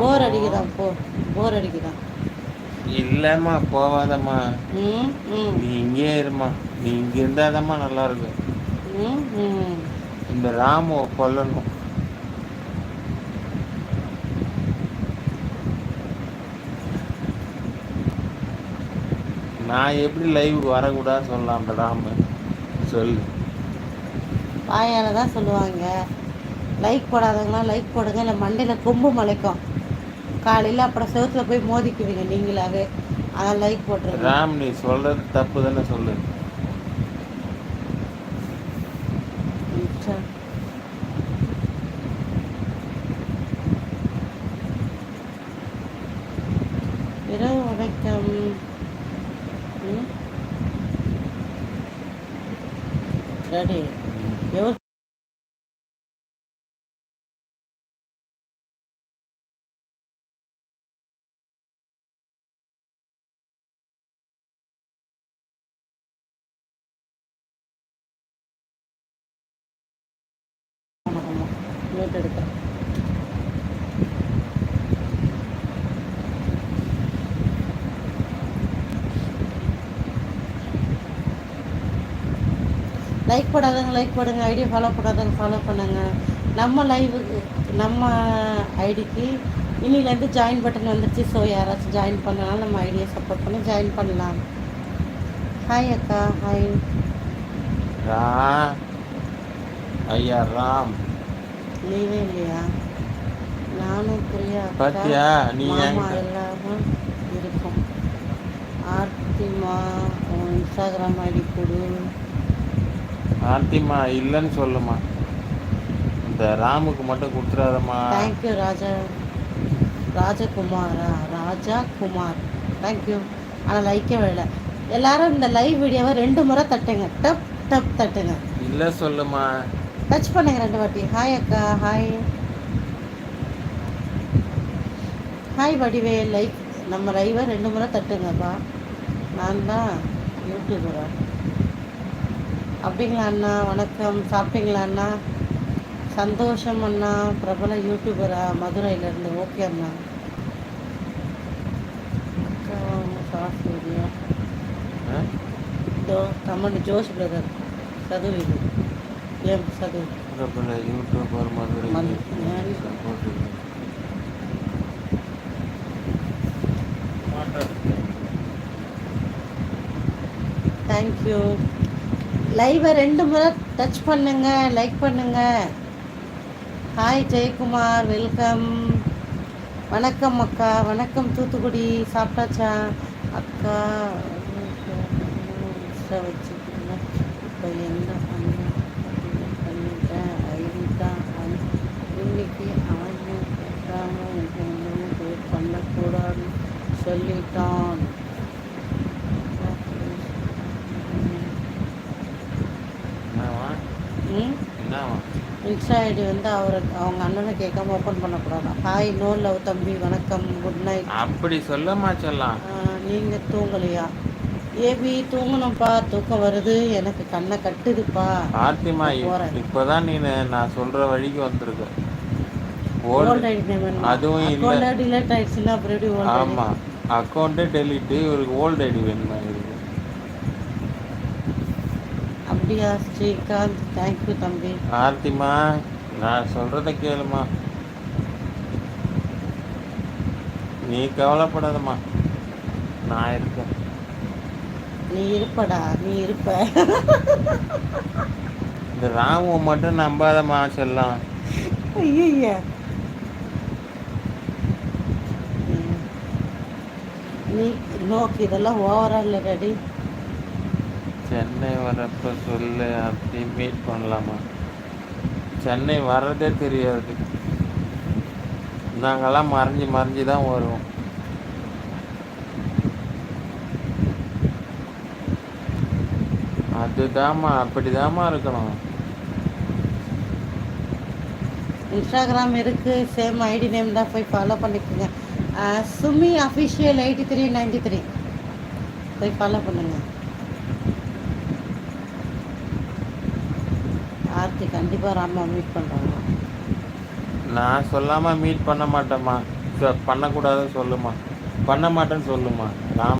போர் அடிக்குதான் போ. போர் அடிக்குதான் இல்லம்மா போவாதம்மா. நீ இங்கே இருமா நீ இங்க இருந்தாதம்மா நல்லா இருக்கும் இந்த ராமுவை கொல்லணும். நான் எப்படி லைவுக்கு வரக்கூடாதுன்னு சொல்லலாம் அந்த ராமு? சொல்லு. வாயால் தான் சொல்லுவாங்க. லைக் போடாதவங்களாம் லைக் போடுங்க. இல்லை மண்டையில் கொம்பு முளைக்கும். காலையில் அப்புறம் செவுத்துல போய் மோதிக்குவீங்க நீங்களாவே. அதான் லைக் போட்டுருங்க ராம் நீ சொல்றது தப்பு தானே சொல்லு. இரவு வணக்கம். ரெடி. எவ்வளோ நோட் எடுக்கிறேன் லைக் போடாதவங்க லைக் போடுங்க ஐடியா ஃபாலோ பண்ணாதவங்க ஃபாலோ பண்ணுங்க. நம்ம லைவுக்கு நம்ம ஐடிக்கு இன்னிலேருந்து ஜாயின் பட்டன் வந்துருச்சு. ஸோ யாராச்சும் ஜாயின் பண்ணனாலும் நம்ம ஐடியை சப்போர்ட் பண்ணி ஜாயின் பண்ணலாம். ஹாய் அக்கா ஹாய் ரா ஐயா ராம். லீவே இல்லையா? நானும் பிரியா பாத்தியா? நீ எல்லாரும் இருக்கும். ஆர்த்திமா உன் இன்ஸ்டாகிராம் ஐடி கொடு. ஆர்த்திமா இல்லைன்னு சொல்லுமா. இந்த ராமுக்கு மட்டும் கொடுத்துறாதம்மா தேங்க்யூ ராஜா. ராஜகுமாரா? ராஜா குமார் தேங்க்யூ ஆனால் லைக்கே விடல. எல்லாரும் இந்த லைவ் வீடியோவை ரெண்டு முறை தட்டுங்க. டப் டப் தட்டுங்க. இல்லை சொல்லுமா. டச் பண்ணுங்க ரெண்டு வாட்டி. ஹாய் அக்கா ஹாய் ஹாய் வடிவே லைக் நம்ம லைவை ரெண்டு முறை தட்டுங்கப்பா. நான் தான் யூடியூபரா அப்படிங்களா அண்ணா? வணக்கம். சாப்பிட்டீங்களா அண்ணா? சந்தோஷம் அண்ணா. பிரபல யூடியூபரா மதுரையிலேருந்து. ஓகே அண்ணா. Shorts video? இதோ கமெண்ட் ஜோஷ் பிரதர் சதுவு மதுரை மது- ஏன்? support. தேங்க்யூ லைவை ரெண்டு முறை டச் பண்ணுங்க லைக் பண்ணுங்க ஹாய் ஜெயக்குமார் வெல்கம் வணக்கம் அக்கா வணக்கம் தூத்துக்குடி சாப்பிட்டாச்சா அக்கா வச்சுக்கோங்க இப்போ என்ன இன்ஸ்டா ஐடி வந்து அவர் அவங்க அண்ணனை கேட்காம ஓப்பன் பண்ணக்கூடாது ஹாய் நோ லவ் தம்பி வணக்கம் குட் நைட் அப்படி சொல்லமா. சொல்லலாம் நீங்கள் தூங்கலையா? ஏபி தூங்கணும்ப்பா தூக்கம் வருது. எனக்கு கண்ணை கட்டுதுப்பா. ஆர்த்திமா. இப்பதான் நீ நான் சொல்ற வழிக்கு வந்திருக்க. அதுவும் இல்ல. அக்கௌண்ட் டிலேட் ஆயிடுச்சுன்னா அப்புறம் எப்படி ஓல்ட் ஆமா. அக்கௌண்ட்டே டெலிட்டு இவருக்கு ஓல்டு ஐடி வேணுமா இருக்கு அப்படியா ஸ்ரீகாந்த் தேங்க்யூ தம்பி. ஆர்த்திமா நான் சொல்றத கேளுமா நீ கவலைப்படாதம்மா. நான் இருக்கேன். நீ இருப்படா நீ இருப்ப. இந்த ராமுவை மட்டும் நம்பாதம்மா செல்லாம். ஐயா நீ நோக்கு இதெல்லாம் ஓவரா இல்லை ரெடி சென்னை வரப்ப சொல்லு அப்படி மீட் பண்ணலாமா? சென்னை வர்றதே தெரியாது. நாங்கெல்லாம் மறைஞ்சி மறைஞ்சு தான் வருவோம். அதுதாம்மா அப்படிதாம்மா இருக்கணும். இன்ஸ்டாகிராம் இருக்கு சேம் ஐடி நேம் தான் போய் ஃபாலோ பண்ணிக்கோங்க. Sumi official eighty three ninety three போய் ஃபாலோ பண்ணுங்கள் ஆர்த்தி கண்டிப்பாக ராமா மீட் பண்ணுறாங்க நான் சொல்லாமல் மீட் பண்ண மாட்டேம்மா. பண்ணக்கூடாதுன்னு சொல்லுமா பண்ண மாட்டேன்னு சொல்லுமா